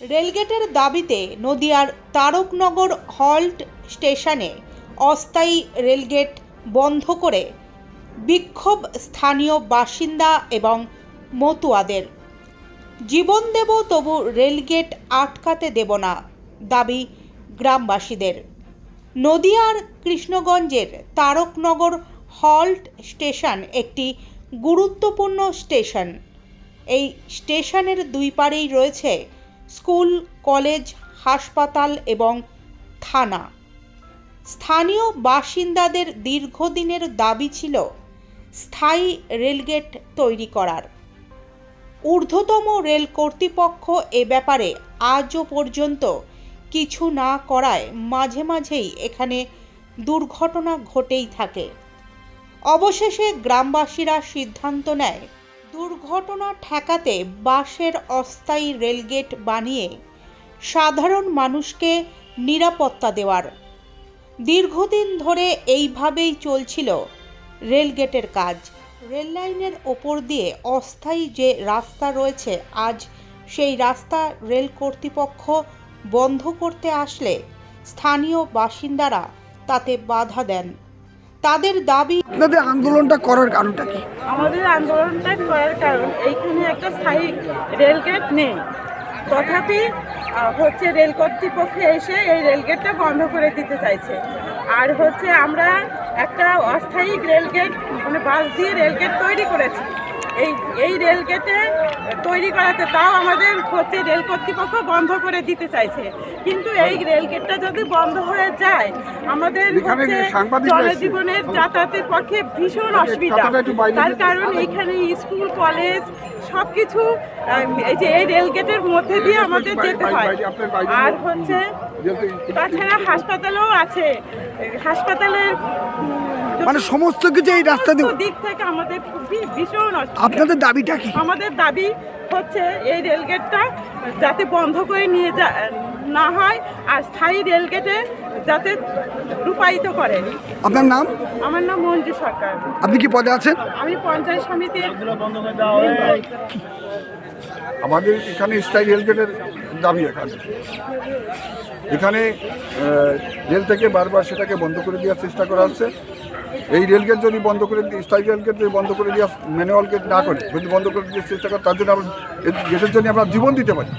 রেলগেটের দাবিতে নদিয়ার তারকনগর হল্ট স্টেশনে অস্থায়ী রেলগেট বন্ধ করে বিক্ষোভ স্থানীয় বাসিন্দা এবং মতুয়াদের। জীবন দেব তবু রেলগেট আটকাতে দেব না, দাবি গ্রামবাসীদের। নদিয়ার কৃষ্ণগঞ্জের তারকনগর হল্ট স্টেশন একটি গুরুত্বপূর্ণ স্টেশন। এই স্টেশনের দুই পারেই রয়েছে স্কুল, কলেজ, হাসপাতাল এবং থানা। স্থানীয় বাসিন্দাদের দীর্ঘদিনের দাবি ছিল স্থায়ী রেলগেট তৈরি করার। ঊর্ধ্বতম রেল কর্তৃপক্ষ এ ব্যাপারে আজও পর্যন্ত কিছু না করায় মাঝে মাঝেই এখানে দুর্ঘটনা ঘটেই থাকে। অবশেষে গ্রামবাসীরা সিদ্ধান্ত নেয় দুর্ঘটনা ঠেকাতে বাসের অস্থায়ী রেলগেট বানিয়ে সাধারণ মানুষকে নিরাপত্তা দেওয়ার। দীর্ঘদিন ধরে এইভাবেই চলছিল রেলগেটের কাজ। রেললাইনের ওপর দিয়ে অস্থায়ী যে রাস্তা রয়েছে, আজ সেই রাস্তা রেল কর্তৃপক্ষ বন্ধ করতে আসলে স্থানীয় বাসিন্দারা তাতে বাধা দেন। তাদের দাবি আপনাদের আন্দোলনটা করার কারণটা কি? আমাদের আন্দোলনটা করার কারণ এইখানে একটা স্থায়ী রেলগেট নেই। তথাপি হচ্ছে রেল কর্তৃপক্ষ এসে এই রেলগেটটা বন্ধ করে দিতে চাইছে। আর হচ্ছে আমরা একটা অস্থায়ী রেলগেট মানে বাস দিয়ে রেলগেট তৈরি করেছি। এই এই রেল রেলগেটে তৈরি করাতে তাও আমাদের হচ্ছে রেল কর্তৃপক্ষ বন্ধ করে দিতে চাইছে। কিন্তু এই রেলগেটটা যদি বন্ধ হয়ে যায় আমাদের এখানে। জনজীবনের যাতায়াতের পক্ষে ভীষণ অসুবিধা। তার কারণ এইখানে স্কুল কলেজ সব কিছু এই যে এই রেলগেটের মধ্যে দিয়ে আমাদের যেতে হয়। আর হচ্ছে তাছাড়া হাসপাতালেও আছে। হাসপাতালের মানে সমস্ত কিছু এই রাস্তা দিয়ে দিক থেকে আমাদের খুবই ভীষণ আপনাদের দাবিটা কি? আমাদের দাবি হচ্ছে এই রেলগেটটা যাতে বন্ধ করে নিয়ে যা না হয় আর স্থায়ী রেলগেটে যাতে রূপায়িত করে। আপনার নাম? আমার নাম মঞ্জু সরকার। আপনি কি পদে আছেন? আমি পঞ্চায়েত সমিতির আমাদের এখানে স্থায়ী রেলগেটের দাবি এখানে। এখানে রেল থেকে বারবার সেটাকে বন্ধ করে দেওয়ার চেষ্টা করা হচ্ছে। এই রেলগেট যদি বন্ধ করে স্থায়ী রেলগেট যদি বন্ধ করে দেওয়া ম্যানুয়াল গেট না করে যদি বন্ধ করে দেওয়ার চেষ্টা করে তার জন্য আমরা গেটের জন্য আমরা জীবন দিতে পারি।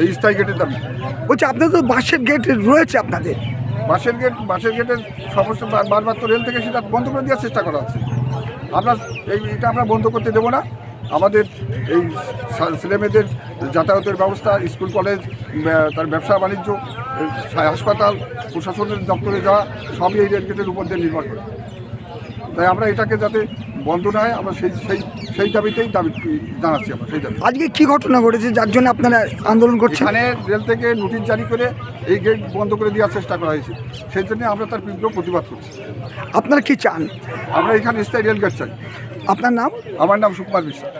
এই স্থায়ী গেটের দাবি। বলছি আপনাদের তো বাসের গেট রয়েছে আপনাদের। বাসের গেট বাসের গেটের সমস্ত বার- বারবার তো রেল থেকে সেটা বন্ধ করে দেওয়ার চেষ্টা করা হচ্ছে। আমরা এই এটা আমরা বন্ধ করতে দেবো না। আমাদের এই ছেলেমেয়েদের যাতায়াতের ব্যবস্থা স্কুল কলেজ তার ব্যবসা বাণিজ্য হাসপাতাল প্রশাসনের দপ্তরে যাওয়া সবই এই রেল গেটের উপর দিয়ে নির্ভর করে। তাই আমরা এটাকে যাতে বন্ধ না হয় আমরা সেই সেই সেই দাবিতেই দাবি জানাচ্ছি আমরা সেই দাবি। আজকে কী ঘটনা ঘটেছে? যার জন্য আপনারা আন্দোলন করছেন? এখানে রেল থেকে নোটিশ জারি করে এই গেট বন্ধ করে দেওয়ার চেষ্টা করা হয়েছে। সেই জন্য আমরা তার তীব্র প্রতিবাদ করছি। আপনারা কি চান? আমরা এখানে স্থায়ী রেল গেট চাই। আপনার নাম? আমার নাম সুকুমার বিশ্বাস।